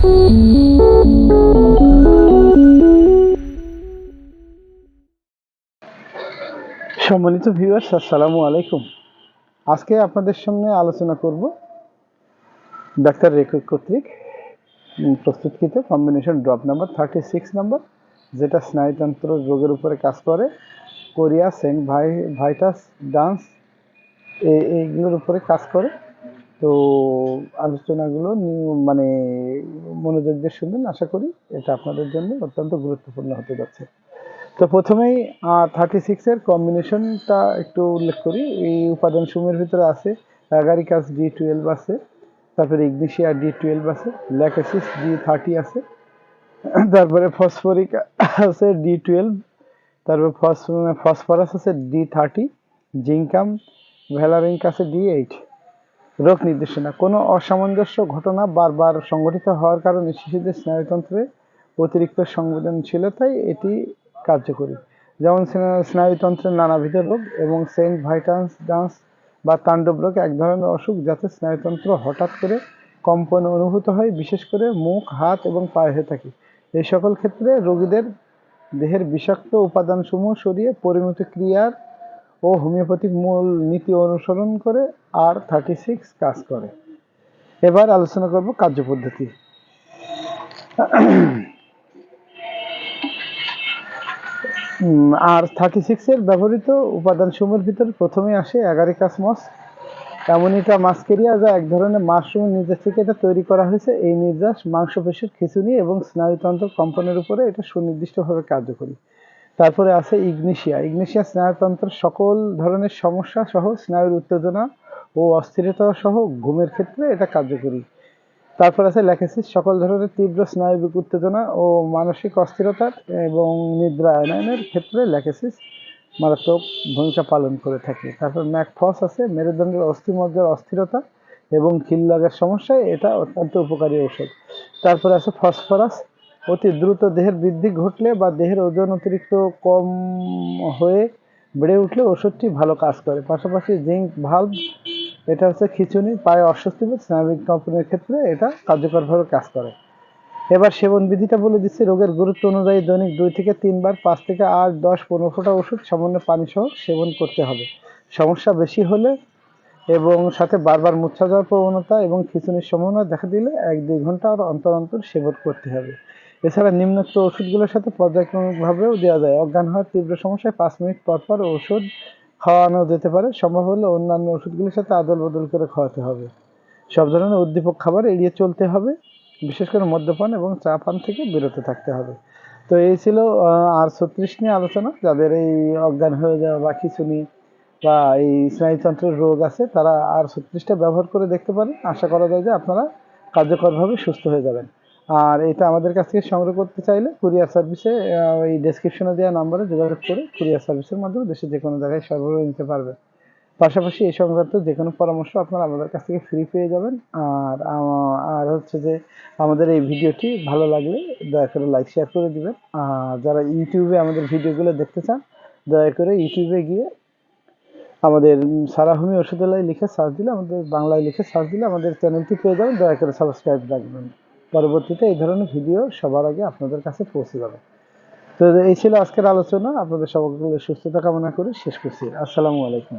সম্মানিত ভিউয়ার্স আসসালামু আলাইকুম। আজকে আপনাদের সামনে আলোচনা করব ডাক্তার রেকর্ড কর্তৃক প্রস্তুতকৃত combination drop number thirty six number যেটা স্নায়ুতন্ত্র রোগের উপরে কাজ করে। কোরিয়া, সেং ভাই, ভাইটাস, ডান্স এই এইগুলোর উপরে কাজ করে। তো আলোচনাগুলো মানে মনোযোগ দিয়ে শুনবেন। আশা করি এটা আপনাদের জন্য অত্যন্ত গুরুত্বপূর্ণ হতে যাচ্ছে। তো প্রথমেই থার্টি সিক্সের কম্বিনেশনটা একটু উল্লেখ করি। এই উপাদান সমূহের ভিতরে আছে অ্যাগারিকাস ডি টুয়েলভ আছে, তারপরে ইগনিশিয়া ডি টুয়েলভ আছে ল্যাকাসিস ডি থার্টি আছে, তারপরে ফসফরিক আছে ডি টুয়েলভ তারপরে ফসফরাস আছে ডি থার্টি জিঙ্কাম ভ্যালারিঙ্ক আছে ডি এইট রোগ নির্দেশনা। কোনো অসামঞ্জস্য ঘটনা বারবার সংঘটিত হওয়ার কারণে শিশুদের স্নায়ুতন্ত্রে অতিরিক্ত সংবেদনশীলতায় এটি কার্যকরী। যেমন স্নায়ুতন্ত্রের নানাবিধ রোগ এবং সেন্ট ভাইটান্স ডান্স বা তাণ্ডব রোগ এক ধরনের অসুখ যাতে স্নায়ুতন্ত্র হঠাৎ করে কম্পন অনুভূত হয়, বিশেষ করে মুখ, হাত এবং পায়ে হয়ে থাকে। এই সকল ক্ষেত্রে রোগীদের দেহের বিষাক্ত উপাদানসমূহ সরিয়ে পরিণত ক্রিয়ার ও হোমিওপ্যাথিক মূল নীতি অনুসরণ করে আর থার্টি সিক্স কাজ করে। এবার আলোচনা করব কার্যপদ্ধতি। আর থার্টি সিক্সের ব্যবহৃত উপাদানসমূহের ভিতরে প্রথমে আসে অ্যাগারিকাস মস। অ্যামোনিটা মাস্কেরিয়া যা এক ধরনের মাশরুমের নির্যাস থেকে এটা তৈরি করা হয়েছে। এই নির্যাস মাংসপেশির খিঁচুনি এবং স্নায়ুতন্ত্র কম্পনের উপরে এটা সুনির্দিষ্টভাবে কার্যকরী। তারপরে আছে ইগনেশিয়া। ইগনেশিয়া স্নায়ুতন্ত্রের সকল ধরনের সমস্যা সহ স্নায়ুর উত্তেজনা ও অস্থিরতা সহ ঘুমের ক্ষেত্রে এটা কার্যকরী। তারপর আছে ল্যাকেসিস, সকল ধরনের তীব্র স্নায়বিক উত্তেজনা ও মানসিক অস্থিরতার এবং নিদ্রা আনয়নের ক্ষেত্রে ল্যাকেসিস মারাত্মক ভূমিকা পালন করে থাকে। তারপর ম্যাকফস আছে, মেরুদণ্ডের অস্থিমজ্জার অস্থিরতা এবং খিল্লাগের সমস্যায় এটা অত্যন্ত উপকারী ঔষধ। তারপরে আছে ফসফরাস অতি দ্রুত দেহের বৃদ্ধি ঘটলে বা দেহের ওজন অতিরিক্ত কম হয়ে বেড়ে উঠলে ওষুধটি ভালো কাজ করে। পাশাপাশি জিঙ্ক, ভাল্ব, এটা হচ্ছে খিচুনি পায়ে অস্বস্তিবোধ স্নায়বিক কম্পনের ক্ষেত্রে এটা কার্যকরভাবে কাজ করে। এবার সেবন বিধিটা বলে দিচ্ছি, রোগের গুরুত্ব অনুযায়ী দৈনিক দুই থেকে তিনবার, পাঁচ থেকে আট, দশ, পনেরো ফোঁটা ওষুধ, সামান্য পানি সহ সেবন করতে হবে। সমস্যা বেশি হলে এবং সাথে বারবার মূর্ছা যাওয়ার প্রবণতা এবং খিচুনির সম্ভাবনা দেখা দিলে এক দুই ঘণ্টা আর অন্তর অন্তর সেবন করতে হবে। এছাড়া নিম্নোক্ত ওষুধগুলোর সাথে পর্যায়ক্রমিকভাবেও দেওয়া যায়। অজ্ঞান হওয়ার তীব্র সমস্যায় পাঁচ মিনিট পর পর ওষুধ খাওয়ানো যেতে পারে। সম্ভব হলে অন্যান্য ওষুধগুলোর সাথে আদল বদল করে খাওয়াতে হবে। সব ধরনের উদ্দীপক খাবার এড়িয়ে চলতে হবে। বিশেষ করে মদ্যপান এবং চা পান থেকে বিরত থাকতে হবে। তো এই ছিল আর ছত্রিশ নিয়ে আলোচনা। যাদের এই অজ্ঞান হয়ে যাওয়া বা খিচুনি বা এই স্নায়ুতন্ত্রের রোগ আছে, তারা আর ছত্রিশটা ব্যবহার করে দেখতে পারেন। আশা করা যায় যে আপনারা কার্যকরভাবে সুস্থ হয়ে যাবেন। আর এটা আমাদের কাছ থেকে সংগ্রহ করতে চাইলে কুরিয়ার সার্ভিসে ওই ডেসক্রিপশনে দেওয়া নাম্বারে যোগাযোগ করে কুরিয়ার সার্ভিসের মাধ্যমে দেশের যে কোনো জায়গায় সরবরাহ নিতে পারবেন। পাশাপাশি এই সংক্রান্ত যে কোনো পরামর্শ আপনারা আমাদের কাছ থেকে ফ্রি পেয়ে যাবেন। আর আর হচ্ছে যে আমাদের এই ভিডিওটি ভালো লাগলে দয়া করে লাইক শেয়ার করে দিবেন। আর যারা ইউটিউবে আমাদের ভিডিওগুলো দেখতে চান, দয়া করে ইউটিউবে গিয়ে আমাদের সারাভূমি ওষুধালয় লিখে সার্চ দিলে, আমাদের বাংলায় লিখে সার্চ দিলে আমাদের চ্যানেলটি পেয়ে যাবেন। দয়া করে সাবস্ক্রাইব রাখবেন। পরবর্তীতে এই ধরনের ভিডিও সবার আগে আপনাদের কাছে পৌঁছে যাবে। তো এই ছিল আজকের আলোচনা। আপনাদের সকলের সুস্থতা কামনা করে শেষ করছি। আসসালামু আলাইকুম।